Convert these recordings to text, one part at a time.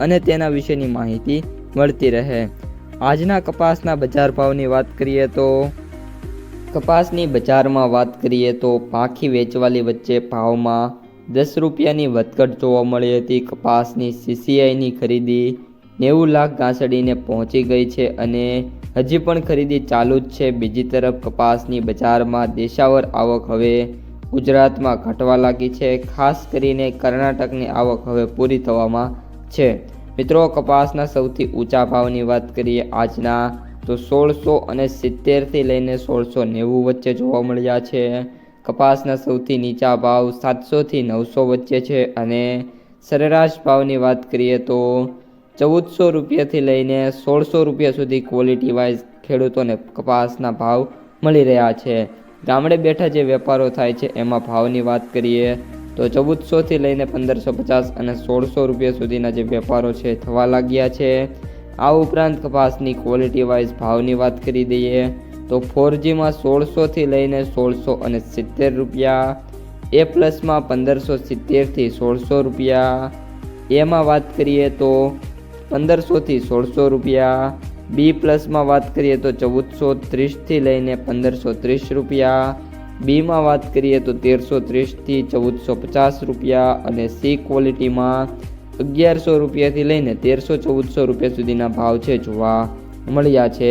અને તેના વિશેની માહિતી મળતી રહે. આજના કપાસના બજાર ભાવની વાત કરીએ તો કપાસની બજારમાં વાત કરીએ તો પાખી વેચવાલી વચ્ચે ભાવમાં દસ રૂપિયાની વધઘટ જોવા મળી હતી. કપાસની સીસીઆઈની ખરીદી નેવું લાખ ઘાસડીને પહોંચી ગઈ છે અને હજી પણ ખરીદી ચાલુ જ છે. બીજી તરફ કપાસની બજારમાં દેશાવર આવક હવે ગુજરાતમાં ઘટવા લાગી છે. ખાસ કરીને કર્ણાટકની આવક હવે પૂરી થવામાં છે. મિત્રો, કપાસના સૌથી ઊંચા ભાવની વાત કરીએ આજના, તો સોળસો અને સિત્તેરથી લઈને સોળસો નેવું વચ્ચે જોવા મળ્યા છે. કપાસના સૌથી નીચા ભાવ સાતસોથી નવસો વચ્ચે છે અને સરેરાશ ભાવની વાત કરીએ તો ચૌદસો રૂપિયાથી લઈને સોળસો રૂપિયા સુધી ક્વોલિટી વાઇઝ ખેડૂતોને કપાસના ભાવ મળી રહ્યા છે. ગામડે બેઠા જે વેપારો થાય છે, એમાં ભાવની વાત કરીએ તો ચૌદસોથી લઈને પંદરસો પચાસ અને સોળસો રૂપિયા સુધીના જે વેપારો છે થવા લાગ્યા છે. આ ઉપરાંત કપાસની ક્વોલિટી વાઇઝ ભાવની વાત કરી દઈએ તો ફોરજીમાં સોળસોથી લઈને સોળસો અને સિત્તેર રૂપિયા, એ પ્લસમાં પંદરસો સિત્તેરથી સોળસો રૂપિયા. એમાં વાત કરીએ તો પંદરસોથી સોળસો રૂપિયા, બી પ્લસમાં વાત કરીએ તો ચૌદસો ત્રીસથી લઈને પંદરસો ત્રીસ રૂપિયા. બીમાં વાત કરીએ તો તેરસો ત્રીસથી ચૌદસો પચાસ રૂપિયા અને સી ક્વોલિટીમાં અગિયારસો રૂપિયાથી લઈને તેરસો ચૌદસો રૂપિયા સુધીના ભાવ છે જોવા મળ્યા છે.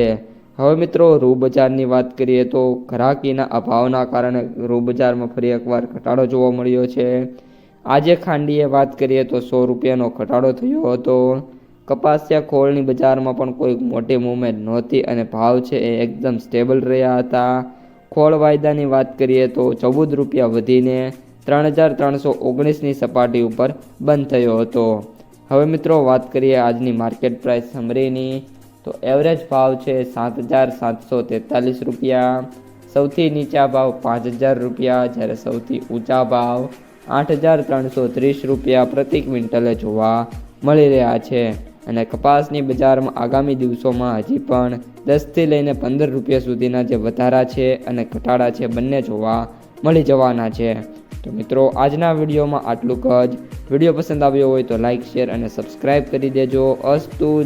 હવે મિત્રો રૂ બજારની વાત કરીએ તો ઘરાકીના અભાવના કારણે રૂ બજારમાં ફરી એકવાર ઘટાડો જોવા મળ્યો છે. આજે ખાંડીએ વાત કરીએ તો સો રૂપિયાનો ઘટાડો થયો હતો. કપાસિયા ખોળની બજારમાં પણ કોઈ મોટી મૂવમેન્ટ નહોતી અને ભાવ છે એ એકદમ સ્ટેબલ રહ્યા હતા. ખોળ વાયદાની વાત કરીએ તો ચૌદ રૂપિયા વધીને ત્રણ હજાર ત્રણસો ઓગણીસની સપાટી ઉપર બંધ થયો હતો. હવે મિત્રો વાત કરીએ આજની માર્કેટ પ્રાઇસ સમરીની. તો એવરેજ ભાવ છે સાત હજાર સાતસો તેતાલીસ રૂપિયા. સૌથી નીચા ભાવ પાંચ હજાર રૂપિયા, જ્યારે સૌથી ઊંચા ભાવ આઠ હજાર ત્રણસો ત્રીસ રૂપિયા પ્રતિ ક્વિન્ટલે જોવા મળી રહ્યા છે. અને કપાસની બજારમાં આગામી દિવસોમાં હજી પણ દસથી લઈને પંદર રૂપિયા સુધીના જે વધારા છે અને ઘટાડા છે બંને જોવા મળી જવાના છે. તો મિત્રો, આજના વિડીયોમાં આટલું જ. વીડિયો પસંદ આવ્યો હોય તો લાઇક શેર અને સબસ્ક્રાઈબ કરી દેજો. અસ્તુ